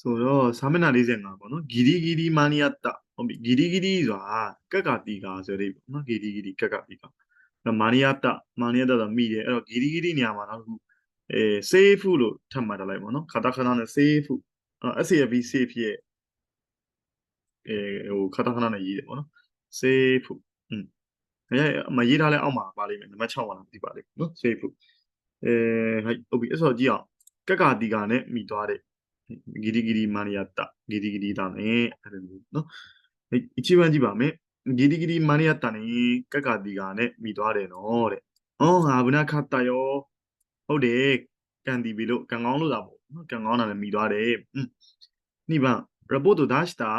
ဆိုတော့စာမျက်နှာ45ပေါ့နော်ဂီရီဂီရီမာနီယတဟုတ်ပြီဂီရီဂီရီဆိုတာကက်ကတီကာဆိုတဲ့ပေါ့နော်ဂီရီဂီရီကက်ကတီကာအဲ့မာနီယတမာနီယတဆိုမိတယ်အဲ့တော့ဂီရီဂီရီနေရာမှာနောက်တစ်ခုအဲဆေးဖုလို့ထပ်မှတ်ထားလိုက်ပေါ့နော်ခတာခနာနဲ့ဆေးဖုအဲ့ SAFB ဆေးဖြစ်ရဲ့အဲဟိုခတာခနာနဲ့ရေးတယ်ပေါ့နော်ဆေးဖုอืมအဲမရေးထားလဲအောက်မှာပါလိမ့်မယ်နံပါတ်6မှာလားမသိပါလိမ့်ဘူးနော်ဆေးဖုအဲဟိုက်ဟုတ်ပြီအဲ့ဆိုကြည့်အောင်ကက်ကတီကာနဲ့မိသွားတဲ့ ギリギリ間に合った。ギリギリだね。あれの。一番二番目。ギリギリ間に合ったね。かかりがね、見とあれの。で。うん、危なかったよ。ဟုတ်တယ်ကန်တီဘီလို့ကန်ကောင်းလို့သာပေါ့နော်ကန်ကောင်းတာလည်းမိသွားတယ်อืมနိဗ္ဗာန် report တို့ dash တာ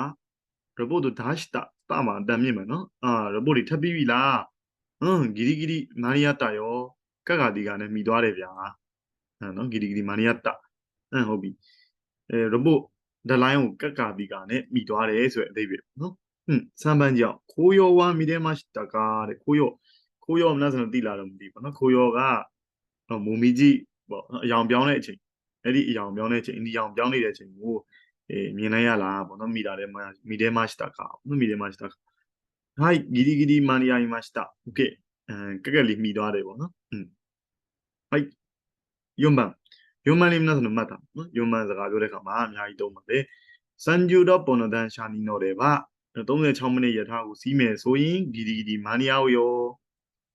report တို့ dash တာတာမှာအတန်မြင့်မယ်နော်အာ report တွေထပ်ပြီးပြီလားဟွန်းဂီရီဂီရီမာရီယတာရောကက်ကတီကလည်းမိသွားတယ်ဗျာအဲနော်ဂီရီဂီရီမာရီယတာအင်းဟုတ်ပြီ အဲ robot ဒလိုင်းကိုကက်ကပြီးကနဲ့မိသွားတယ်ဆိုတဲ့အဓိပ္ပာယ်နော်။ဟွန်းစမ်းပန်းကြောင့်ခိုးရောဝါမိတယ်မရှိတကားတဲ့ခိုးရောခိုးရောမလားဆိုတော့တိလာတော့မသိဘူးနော်။ခိုးရောကဟိုမူမီကြီးပေါ့နော်အယောင်ပြောင်းတဲ့အချိန်အဲ့ဒီအယောင်ပြောင်းတဲ့အချိန်အိန္ဒိယအောင်ပြောင်းနေတဲ့အချိန်ကိုအဲမြင်လိုက်ရလားပေါ့နော်မိတာတယ်မိတယ်မရှိတကားနော်မိတယ်မရှိတကားဟိုက်ဂီဒီဂီဒီမာနီယာမရှိတာโอเคအဲကက်ကက်လေးမိသွားတယ်ပေါ့နော်။ဟွန်းဟိုက်ယွန်ဘန် ယုံမန်လေးမနာဆိုတော့မှတ်တာနော်ယုံမန်စကားပြောတဲ့အခါမှာအများကြီးသုံးပါတယ်စန်ဂျူတော့ပေါ်နဒန်ရှာနီနော်တယ်ပါ36မိနစ်ရထားကိုစီးမယ်ဆိုရင်ဂီဒီဂီဒီမာနီယာကိုရော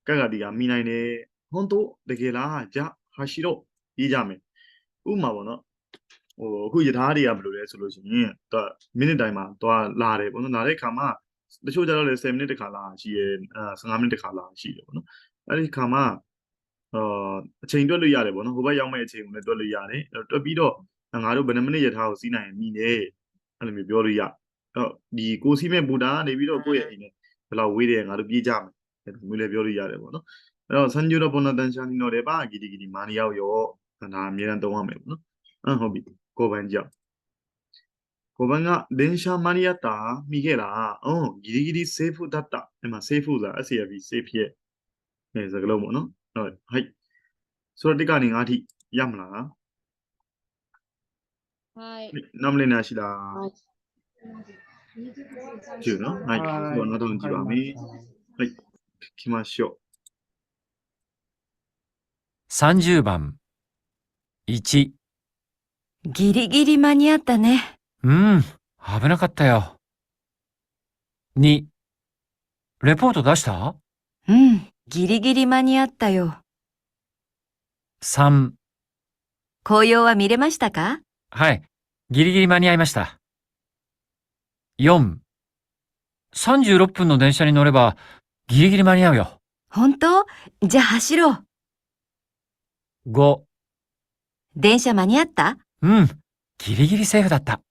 ကက်ကတီကမိနိုင်တယ်ဟွန်တိုတကယ်လားဂျာဟာရှိတော့ရေးကြမယ်ဥပမာပေါ့နော်ဟိုအခုယထာတွေကဘယ်လိုလဲဆိုလို့ရှိရင်သူမိနစ်တိုင်းမှာသွားလာတယ်ပေါ့နော်လာတဲ့အခါမှာတချို့ကျတော့လေ10မိနစ်တခါလာရှိရယ်အဲ15မိနစ်တခါလာရှိတယ်ပေါ့နော်အဲ့ဒီခါမှာ အာအချိန်တွက်လို့ရတယ်ပေါ့နော်ဟိုဘက်ရောက်မဲ့အချိန်ကိုလည်းတွက်လို့ရတယ်အဲ့တော့တွက်ပြီးတော့ငါတို့ဘယ်နှမိနစ်ရထားကိုစီးနိုင်ရင်မိနေအဲ့လိုမျိုးပြောလို့ရအဲ့တော့ဒီကိုစီးမဲ့ဘူတာကနေပြီးတော့ကိုယ့်ရဲ့အိမ်နဲ့ဘယ်လောက်ဝေးတယ်ငါတို့ပြေးကြမယ်အဲ့လိုမျိုးလည်းပြောလို့ရတယ်ပေါ့နော်အဲ့တော့ဆန်ဂျူတော့ပေါ်နတန်ရှာနီနော်တယ်ပါဂီဒီဂီဒီမာနီယောက်ရောဒါအမြဲတမ်းသုံးရမယ်ပေါ့နော်အဲ့ဟုတ်ပြီကိုပန်ကြောက်ကိုပန်ကဒင်ရှာမာနီယတာမိခဲ့လားအော်ဂီဒီဂီဒီဆေးဖူဒတ်တာအဲ့မှာဆေးဖူဆိုတာ SCFB ဆေးဖြစ်ရဲ့စကလုံးပေါ့နော် はい。は hãy. Suradika はい ngati はい。何年だ十のはい。今のどんじはみ。はい。聞きましょう。30番。1。ギリギリ間に合ったね。うん。危なかったよ。2。レポート出した？うん。ギリギリ間に合ったよ。?3。紅葉は見れましたか？はい。ギリギリ間に合いました。4。36分の電車に乗れば、ギリギリ間に合うよ。本当？じゃあ走ろう。5。電車間に合った？うん。ギリギリセーフだった。